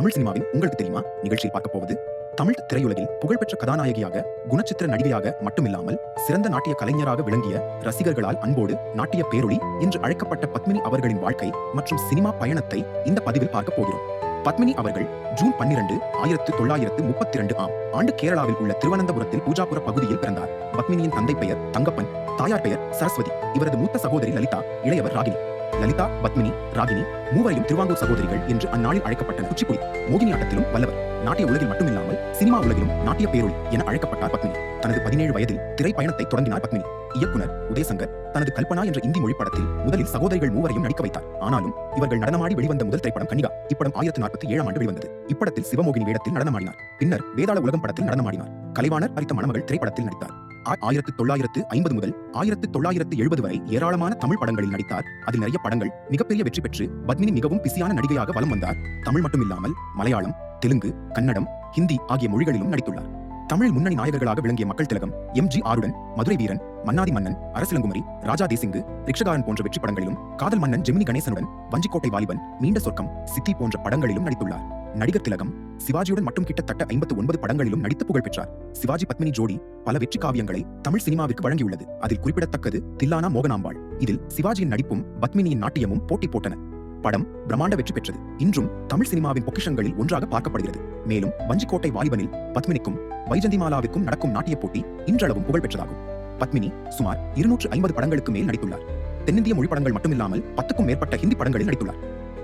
தமிழ் சினிமாவின் உங்களுக்கு தெரியுமா? நிகழ்ச்சியில் பார்க்க போவது? தமிழ் திரையுலகில் புகழ்பெற்ற கதாநாயகியாக குணச்சித்திர நடிகையாக மட்டுமில்லாமல் சிறந்த நாட்டிய கலைஞராக விளங்கிய ரசிகர்களால் அன்போடு நாட்டிய பேரொளி என்று அழைக்கப்பட்ட பத்மினி அவர்களின் வாழ்க்கை மற்றும் சினிமா பயணத்தை இந்த பதிவில் பார்க்க போகிறோம். பத்மினி அவர்கள் ஜூன் பன்னிரண்டு ஆயிரத்து தொள்ளாயிரத்து முப்பத்தி இரண்டு ஆம் ஆண்டு கேரளாவில் உள்ள திருவனந்தபுரத்தில் பூஜாபுர பகுதியில் பிறந்தார். பத்மினியின் தந்தை பெயர் தங்கப்பன் தாயார் பெயர் சரஸ்வதி. இவரது மூத்த சகோதரி லலிதா இளையவர் ராகினி. லலிதா பத்மினி ராகினி மூவரையும் திருவாங்கூர் சகோதரிகள் என்று அந்நாளில் அழைக்கப்பட்ட குச்சிப்புடி மோகினி ஆட்டத்திலும் வல்லவர். நாட்டிய உலகில் மட்டுமில்லாமல் சினிமா உலகிலும் நாட்டிய பேரொழி என அழைக்கப்பட்டார் பத்மினி. தனது பதினேழு வயதில் திரைப்பயணத்தை தொடங்கினார் பத்மினி. இயக்குனர் உதயசங்கர் தனது கல்பனா என்ற இந்தி மொழி படத்தில் முதலில் சகோதரிகள் மூவரையும் நடிக்க வைத்தார். ஆனாலும் இவர்கள் நடனமாடி வெளிவந்த முதல் திரைப்படம் கனிகா இப்படம் ஆயிரத்தி நாற்பத்தி ஏழாம் ஆண்டு வெளிவந்தது. இப்படத்தில் சிவமோகினி வேடத்தில் நடனமாடினார். பின்னர் வேதாள உலகம் படத்தில் நடனமாடினார். கலைவாணர் அரித்த மணமகள் திரைப்படத்தில் நடித்தார். ஆயிரத்து தொள்ளாயிரத்து ஐம்பது முதல் ஆயிரத்து தொள்ளாயிரத்து எழுபது வரை ஏராளமான தமிழ் படங்களில் நடித்தார். அதில் நிறைய படங்கள் மிகப்பெரிய வெற்றி பெற்று பத்மினி மிகவும் பிஸியான நடிகையாக வலம் வந்தார். தமிழ் மட்டுமில்லாமல் மலையாளம் தெலுங்கு கன்னடம் ஹிந்தி ஆகிய மொழிகளிலும் நடித்துள்ளார். தமிழ் முன்னணி நாயகர்களாக விளங்கிய மக்கள் திலகம் எம் ஜி ஆருடன் மதுரை வீரன் மன்னாதி மன்னன் அரசிலங்குமரி ராஜா தேசிங்கு ரிக்ஷகாரன் போன்ற வெற்றி படங்களிலும் காதல் மன்னன் ஜெமினி கணேசனுடன் வஞ்சிக்கோட்டை வாலிபன் மீண்ட சொர்க்கம் சித்தி போன்ற படங்களிலும் நடித்துள்ளார். நடிகர் திலகம் சிவாஜியுடன் மட்டும் கிட்டத்தட்ட ஐம்பத்து ஒன்பது படங்களிலும் நடித்து புகழ் பெற்றார். சிவாஜி பத்மினி ஜோடி பல வெற்றி காவியங்களை தமிழ் சினிமாவிற்கு வழங்கியுள்ளது. அதில் குறிப்பிடத்தக்கது தில்லானா மோகனாம்பாள். இதில் சிவாஜியின் நடிப்பும் பத்மினியின் நாட்டியமும் போட்டி போட்டன. படம் பிரம்மாண்ட வெற்றி பெற்றது. இன்றும் தமிழ் சினிமாவின் பொக்கிஷங்களில் ஒன்றாக பார்க்கப்படுகிறது. மேலும் வஞ்சிக்கோட்டை வாலிபனில் பத்மினிக்கும் வைஜந்திமாலாவிற்கும் நடக்கும் நாட்டிய போட்டி இன்றளவும் புகழ் பெற்றதாகும். பத்மினி சுமார் இருநூற்று ஐம்பது படங்களுக்கு மேல் நடித்துள்ளார். தென்னிந்திய மொழி படங்கள் மட்டுமில்லாமல் பத்துக்கும் மேற்பட்ட ஹிந்தி படங்களில் நடித்துள்ளார்.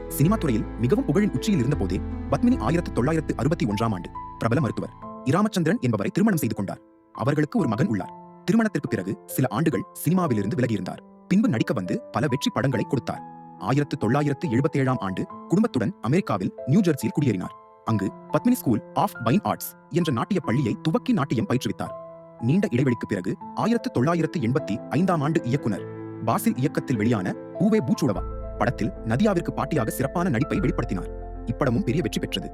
சினிமா துறையில் மிகவும் புகழின் உச்சியில் இருந்தபோதே பத்மினி ஆயிரத்து தொள்ளாயிரத்து அறுபத்தி ஒன்றாம் ஆண்டு பிரபல மருத்துவர் இராமச்சந்திரன் என்பவரை திருமணம் செய்து கொண்டார். அவர்களுக்கு ஒரு மகன் உள்ளார். திருமணத்திற்கு பிறகு சில ஆண்டுகள் சினிமாவிலிருந்து விலகியிருந்தார். பின்பு நடிக்க வந்து பல வெற்றி படங்களை கொடுத்தார். ஆயிரத்து தொள்ளாயிரத்து எழுபத்தி ஏழாம் ஆண்டு குடும்பத்துடன் அமெரிக்காவில் நியூ ஜெர்சியில் குடியேறினார். அங்கு Padmini school of fine arts என்ற நாட்டிய பள்ளியை துவக்கி நாட்டியம் பயிற்றுவித்தார். நீண்ட இடைவெளிக்கு பிறகு ஆயிரத்து தொள்ளாயிரத்து எண்பத்தி ஐந்தாம் ஆண்டு இயக்குனர் பாசில் இயக்கத்தில் வெளியான பூவே பூச்சுடவா படத்தில் நதியாவிற்கு பாட்டியாக சிறப்பான நடிப்பை வெளிப்படுத்தினார். இப்படமும் பெரிய வெற்றி பெற்றது.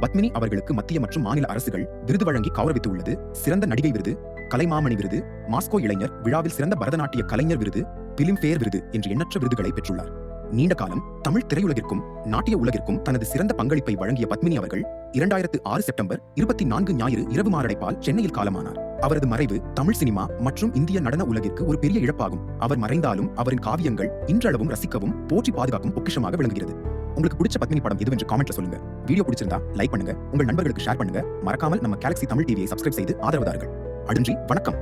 பத்மினி அவர்களுக்கு மத்திய மற்றும் மாநில அரசுகள் விருது வழங்கி கௌரவித்துள்ளது. சிறந்த நடிகை விருது கலைமாமணி விருது மாஸ்கோ இளைஞர் விழாவில் சிறந்த பரதநாட்டிய கலைஞர் விருது பிலிம்பேர் விருது என்று எண்ணற்ற விருதுகளை பெற்றுள்ளார். நீண்ட காலம் தமிழ் திரையுலகிற்கும் நாட்டிய உலகிற்கும் தனது சிறந்த பங்களிப்பை வழங்கிய பத்மினி அவர்கள் இரண்டாயிரத்து ஆறு செப்டம்பர் இருபத்தி நான்கு ஞாயிறு இரவு மாரடைப்பால் சென்னையில் காலமானார். அவரது மறைவு தமிழ் சினிமா மற்றும் இந்திய நடன உலகிற்கு ஒரு பெரிய இழப்பாகும். அவர் மறைந்தாலும் அவரின் காவியங்கள் இன்றளவும் ரசிக்கவும் போற்றி பாதுகாக்கும் பொக்கிஷமாக விளங்குகிறது. உங்களுக்கு பிடிச்ச பத்மினி படம் எதுவென்று காமெண்ட்ல சொல்லுங்க. வீடியோ பிடிச்சிருந்தா லைக் பண்ணுங்க. உங்கள் நண்பர்களுக்கு ஷேர் பண்ணுங்க. மறக்காமல் நம்ம கேலக்சி தமிழ் டிவியை சப்ஸ்கிரைப் செய்து ஆதரவு தாருங்கள். வணக்கம்.